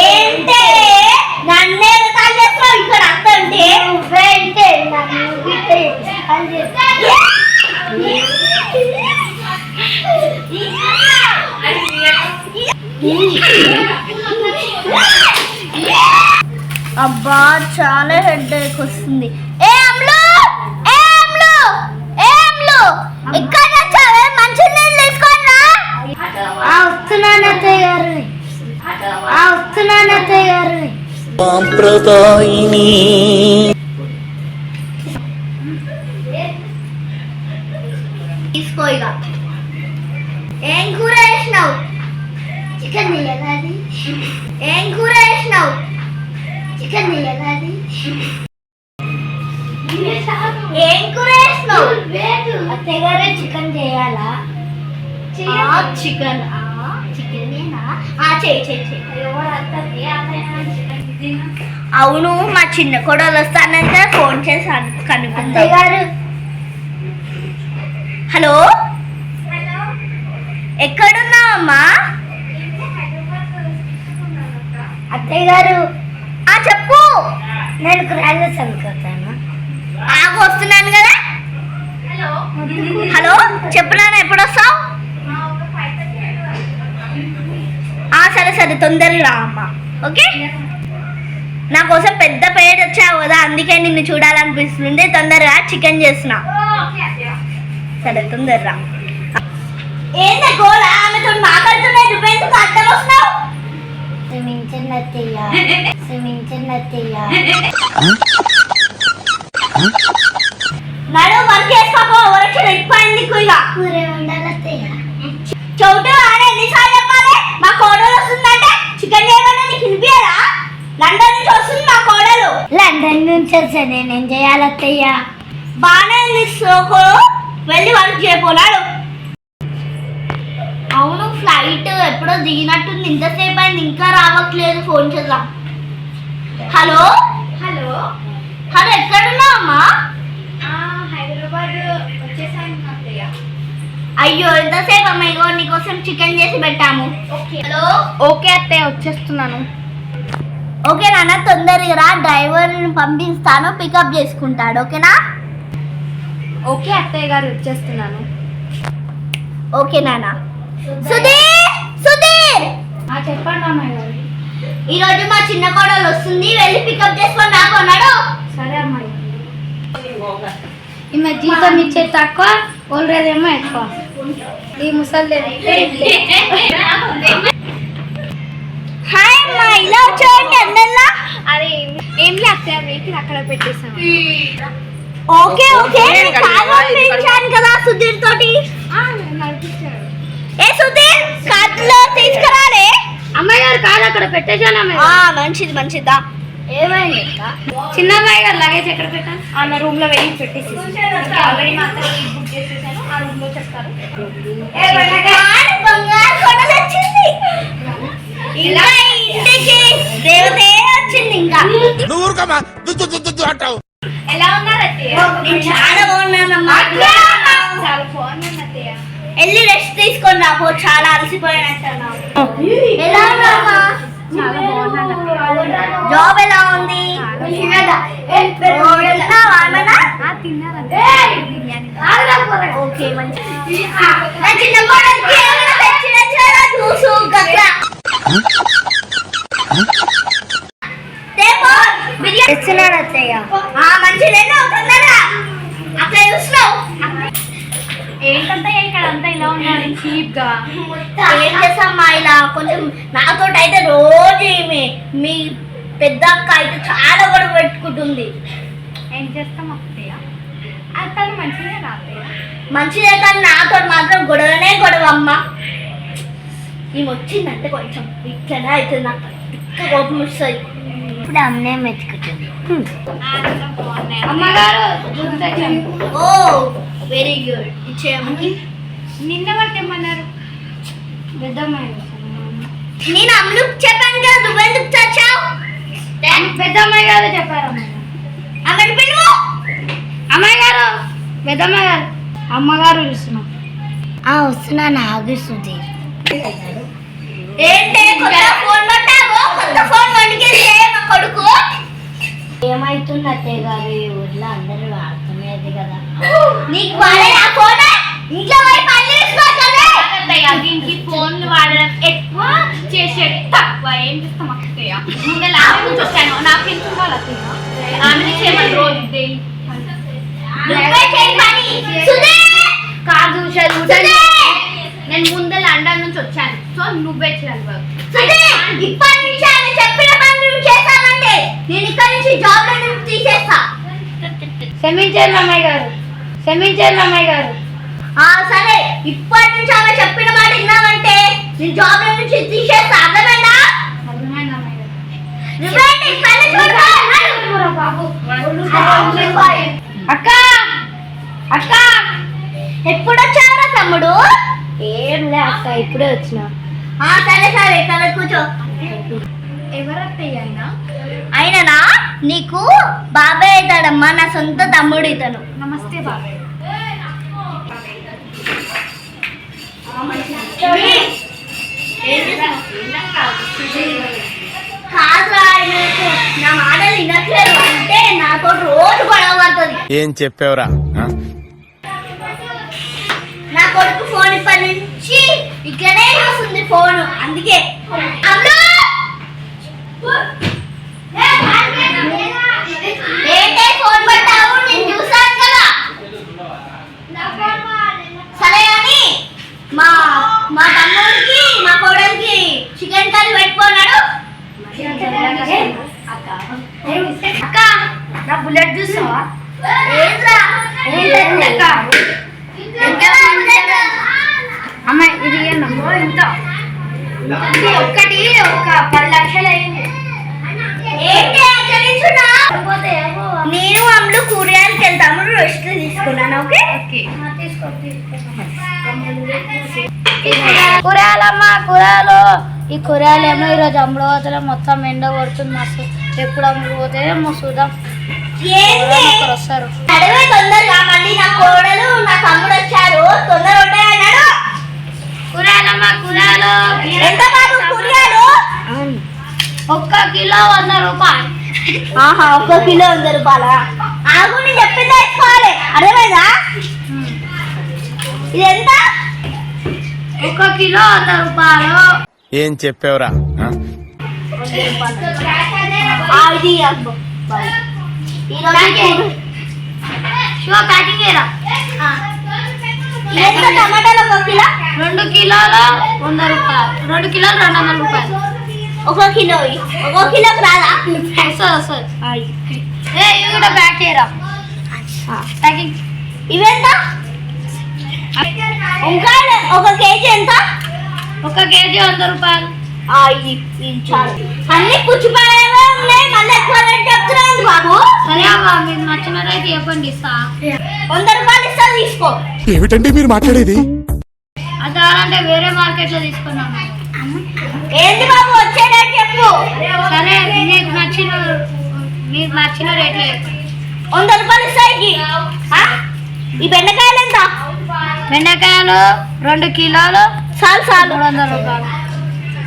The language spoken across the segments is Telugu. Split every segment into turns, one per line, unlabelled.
ఏంటే? నన్నే తల్లేస్తావు ఇక్కడ అత్తంటే
నువ్వేంటే నన్ను గిట్టే అని చెప్పి
అబ్బా చాలా హెడ్ వస్తుంది.
సాంప్రదాయిని
తీసుకో ఇక. ఏం కూర వేసినావు
చికెన్ అది?
ఏం కూర వేసినావు
చికెన్ అది?
ఏం కూర వేసినావు
అత్తయ్య గారే చికెన్ చేయాలా?
ఆ, చికెన్. ఆ, చికెనేనా ఆ చెయ్యి చెయ్యి చెయ్యి. అవును మా చిన్న కొడలు వస్తానంటే ఫోన్ చేసి అను-
అత్తయ్య
కనుక్కుందాం
గారు.
హలో? ఎక్కడున్నావమ్మా?
అత్తయ్య గారు.
ఆ చెప్పు.
నేను క్రాకర్స్ అనుకుంటాను
ఆగు వస్తున్నాను కదా. హలో? చెప్పు నాన్న ఎప్పుడు వస్తావు సరే సరే తొందరగా రా అమ్మా. ఓకే? నా కోసం పెద్ద పేరు వచ్చావు కదా అందుకే నిన్ను చూడాలనిపిస్తుంది. తొందరగా చికెన్ చేస్తున్నా. సరే తొందరగా ఏంది గోళ ఆమెతో మాట్లాడుతున్నాయి నువ్వెందుకు అర్థం వస్తున్నావు?
క్షమించండి అత్తయ్య క్షమించండి అత్తయ్య
నడు వర్క్ చేసుకోపో వరక్షణ లండన్ నుంచి
వస్తే నేనేం చేయాలి అత్తయ్య
బాగానే ఉంది సోకో. వెళ్ళి వర్క్ చేయపోనాడు అవును ఫ్లైట్ ఎప్పుడో దిగినట్టుంది. ఇంతసేపు అయింది ఇంకా రావట్లేదు. ఫోన్ చేద్దాం. హలో?
హలో?
హలో ఎక్కడున్నావు అమ్మా
హైదరాబాద్ వచ్చేసాను అత్తయ్య.
అయ్యో ఎంతసేపు అమ్మ ఇగో నీకోసం చికెన్ చేసి పెట్టాము. హలో?
ఓకే అత్తయ్య వచ్చేస్తున్నాను.
ఓకే నాన్న తొందరగా రా. డ్రైవర్ని పంపిస్తాను పికప్ చేసుకుంటాడు. ఓకేనా?
ఓకే అత్తయ్య గారు వచ్చేస్తున్నాను.
ఓకే నాన్న. సుధీర్! సుధీర్!
చెప్పండి అమ్మాయి గారు.
ఈరోజు మా చిన్న కోడలు వస్తుంది. వెళ్ళి పికప్ చేసుకొని నాకు అన్నాడు.
సరే అమ్మాయి. ఈమె జీతం ఇచ్చే తక్కువ ఓల్రేదేమో ఎక్కువ. ఈ ముసలి
అమ్మా ఇలా వచ్చాయండి అందరిలా
అరే ఏం లే అత్తయ్య వెహికల్ అక్కడ పెట్టేసాం
ఓకే ఓకే. కదా సుధీర్ తోటి.
నడిపించాడు
ఏ సుధీర్ కార్లో తీసుకురాలే.
అమ్మాయి గారు కాదు అక్కడ
మంచిది మంచిదా
ఏమైంది చిన్న అమ్మాయి గారు లగేజ్ ఎక్కడ పెట్టాను ఆమె రూమ్లో వెళ్ళి పెట్టేసి. ఆల్రెడీ మాత్రం బుక్ చేసేసాను ఆ రూమ్లో చెప్తారు.
బంగారు వచ్చింది. దేవతే వచ్చింది ఇంకా.
నువ్వు ఊరుకోమా దుద్దు దుద్దు దుద్దు అంటావు.
ఎలా ఉన్నారు అత్తయ్య?
నేను చాలా బాగున్నానమ్మా.
చాలా బాగున్నాను అత్తయ్య.
వెళ్ళి రెస్ట్ తీసుకొని రాపో చాలా అలసిపోయినట్టున్నావు. ఎలా ఉన్నావా
చాలా బాగున్నాను
జాబ్ ఎలా ఉంది? ఓకే మంచిది.
అత్తయ్య
ఆ మంచిదేనా తొందరగా అట్లా చూస్తున్నావు?
ఏంటంటే ఇక్కడ అంతా ఇలా ఉన్నారు చీప్గా
ఏం చేస్తామ్మా ఇలా? కొంచెం నాతో అయితే రోజు ఈమె మీ పెద్ద అక్క అయితే చాలా గొడవ పెట్టుకుంటుంది.
ఏం చేస్తాం అత్తయ్య? అతను మంచిగా నా అత్తయ్య
మంచిదే కానీ నాతో మాత్రం గొడవనే గొడవ అమ్మ. ఈమె వచ్చిందంటే కొంచెం ఇట్లనే అవుతుంది నాకు. కోపం వస్తుంది.
ఇప్పుడు అమ్మే మెచ్చుకుంటుంది అమ్మగారు
ఓ వెరీ గుడ్. ఇచ్చేయమని
నిన్న పెద్దమ్మాయి
నేను అమ్ములు చెప్పాను కదా చచ్చావు
పెద్దమ్మాయి గారు. చెప్పారు
పిలువు.
అమ్మాయి గారు పెద్దమ్మాయి గారు. అమ్మగారు పిలుస్తున్నాం వస్తున్నాను ఆగి సుధీర్.
ఏంటే కొత్త ఫోన్ పడుకో ఏమైతుంది
గారు? ఈ ఊర్లో అందరూ వాడుతున్నది కదా. నీకు ఇంట్లో దీనికి ఫోన్లు వాడడం ఎక్కువ చేసేది తక్కువ. ఏం చేస్తాం
అత్తయ్య? ముందు లాభం చూస్తాను
నాకు ఏం
చూడాలి ఆమె చేయమని రోజు కాదు
నేను ముందే లండన్ నుంచి వచ్చాను. సో నువ్వే చేయాలి
ఇప్పటి నుంచి ఆమె చెప్పిన నేను ఇక్కడి నుంచి జాబ్లో తీసేస్తా.
క్షమించారు అమ్మాయి గారు. క్షమించారు అమ్మాయి గారు.
ఆ సరే. ఇప్పటి నుంచి ఆమె చెప్పిన మాట విన్నావంటే నేను జాబ్లో నుంచి తీసేస్తా. అర్థమైందా? అక్క! అక్క! ఎప్పుడు వచ్చావురా తమ్ముడు?
ఏం లే అక్క ఇప్పుడే వచ్చిన.
ఆ సరే సరే. ఇక్కడ కూర్చో.
ఎవరత్తయ్య అయినా
అయిననా? నీకు బాబాయ్ అవుతాడమ్మా నా సొంత తమ్ముడు ఇతను.
నమస్తే బాబాయ్.
నా మాటలు వినట్లేదు అంటే నాతో రోజు గొడవ పడుతుంది.
ఏం చెప్పావురా?
నా కొడుకు ఫోన్ ఇప్పటి నుంచి ఇక్కడే చూస్తుంది ఫోన్ అందుకే! ఏంటే ఫోన్ పట్టావు నేను చూసాను కదా సరే అని మా మా తమ్ముడికి మా కోడలికి చికెన్ కర్రీ పెట్టుకున్నాడు
అక్క నా బుల్లెట్ చూసావా? అమ్మాయి ఇది ఇంత. ఇది ఒక్కటి ఒక పది లక్షలు అయింది?
నేను అమ్ములు కూరగాయలకి వెళ్తాము. రెస్ట్ తీసుకున్నాను ఓకే?
కూరగాయలమ్మా కూరగాయలు. ఈ కూరగాయలు ఏమో ఈరోజు అమ్ముడు పోతే మొత్తం ఎండ కొడుతుంది మస్తు. ఎప్పుడు అమ్ముడు పోతే చూద్దాం. వస్తారు.
నడవే తొందరగా మళ్ళీ నా కోడలు నా తమ్ముడు వచ్చారు. తొందర ఉంటాయి అన్నాడు
కూరగాయలమ్మా కూరగాయలు
ఎంత బాబు కూరగాయలు
ఒక్క కిలో వంద రూపాయలు.
ఆహా ఒక కిలో వంద రూపాయల? ఆగు నేను చెప్పింది వేసుకోవాలి అర్థమైందా? ఇది ఎంత?
ఒక్క కిలో వంద రూపాయలు.
ఏం చెప్పావురా?
ఇది. ఎంత టమాటాలు ఒక కిలో?
రెండు కిలోలు వంద రూపాయలు. రెండు కిలోలు రెండు వందల రూపాయలు.
ఒక కిలో. ఒక కిలోకి రాదా?
ఏ ఇవి కూడా ప్యాక్ చేయరా? ప్యాకింగ్
ఇవెంత? ఒక కేజీ ఎంత?
ఒక కేజీ వంద రూపాయలు.
అన్ని పుచ్చిపోయేవే ఉన్నాయి మళ్ళీ ఎక్కువ రేట్ చెప్తున్నాను బాబు?
సరే నచ్చినదైతే చెప్పండి ఇస్తా.
వంద రూపాయలు ఇస్తా తీసుకో.
ఏమిటండి మీరు మాట్లాడేది?
కావాలంటే వేరే మార్కెట్లో తీసుకున్నాం.
ఏంది బాబు వచ్చే రేట్ చెప్పు.
సరే మీకు నచ్చిన మీకు నచ్చిన రేట్లో చెప్పండి
వంద రూపాయలు ఇస్తాయి? ఈ బెండకాయలు ఎంత?
బెండకాయలు రెండు కిలోలు
చాలు చాలు.
మూడు వందల రూపాయలు.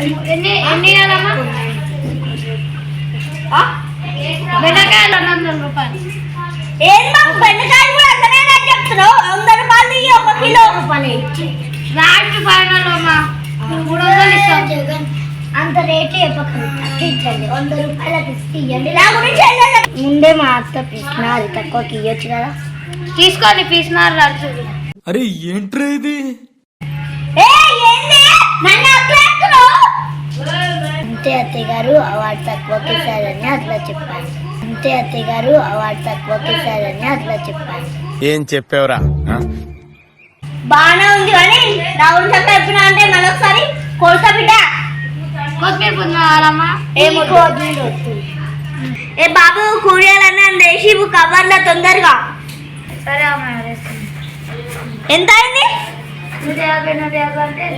ఎన్ని ఎన్ని ఇవ్వాలమ్మా?
ఆ?
బెండకాయలు రెండు వందల రూపాయలు.
బాబు బెండకాయలు కూడా చెప్తున్నావు? వంద రూపాయలు ఒక కిలో.
లాస్ట్ ఫైనల్ అమ్మా మూడు వందలు ఇస్తాం.
అంత రేట్ చెప్పకండి వంద రూపాయలకి ఇస్తే ఇవ్వండి నా గురించి. ముందే మా అత్త పిసిన అది తక్కువకి ఇవ్వచ్చు కదా.
తీసుకోండి పీసినారు
అరే ఏంట్రా ఇది?
ఏ ఏంది నన్ను అట్లేస్తున్నావు అంతే అత్తయ్య గారు అవార్డు తక్కువకి ఇస్తారని అట్లా చెప్పాను అంతే అత్తయ్య గారు అవార్డు తక్కువకి ఇస్తారని అట్లా చెప్పాను
ఏం చెప్పావురా?
బాగానే ఉంది కానీ నా గురించి అట్లా చెప్పినా అంటే మరొకసారి కొడతా బిడ్డ.
కొత్తిమీర
ఏ బాబు కూరగాయలన్నీ అందేసి కవర్లో తొందరగా.
సరే అమ్మా వేస్తాను
ఎంత అయింది?
నూట యాభై నూట యాభై అంటే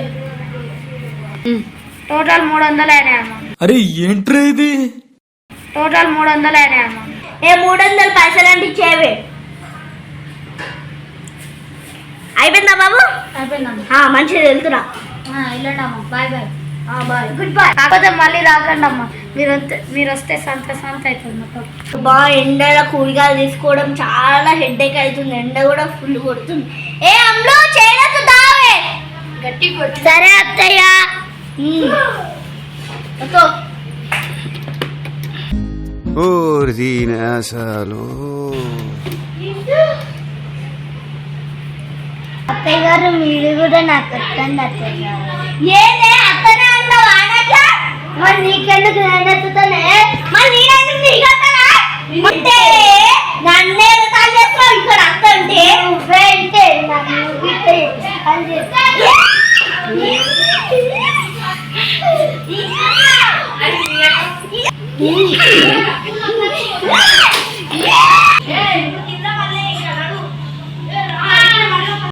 టోటల్ మూడు వందలు అయినాయి అమ్మా.
అరే ఏంట్రా ఇది?
టోటల్ మూడు వందలు అయినాయి అమ్మా.
ఏ మూడు వందలు పైసలు అంటే ఇచ్చేవి. అయిపోయిందా బాబు?
అయిపోయిందమ్మా
ఆ, మంచిది వెళ్తున్నా
వెళ్ళండి అమ్మా. Bye bye.
Bye. Goodbye.
కాకపోతే మళ్ళీ రాకండి అమ్మా. మీరు వస్తే మీరు వస్తే సంత సంత అవుతుంది మాకు
బా ఎండలో కూరగాయలు తీసుకోవడం చాలా హెడ్ఏక్ అవుతుంది. ఎండ కూడా ఫుల్ కొడుతుంది. ఏ అమ్ములు దావే
గట్టి కొట్టి
సరే అత్తయ్య. వద్దు.
అసలు
అత్తయ్య గారు మీరు కూడా నాకు వస్తుంది అత్తయ్య గారు
ఏందే అత్తనే
మరి నీకెందుకు నేను ఎత్తుతానే?
మరి నేనెందుకు నీకత్తనా అంటే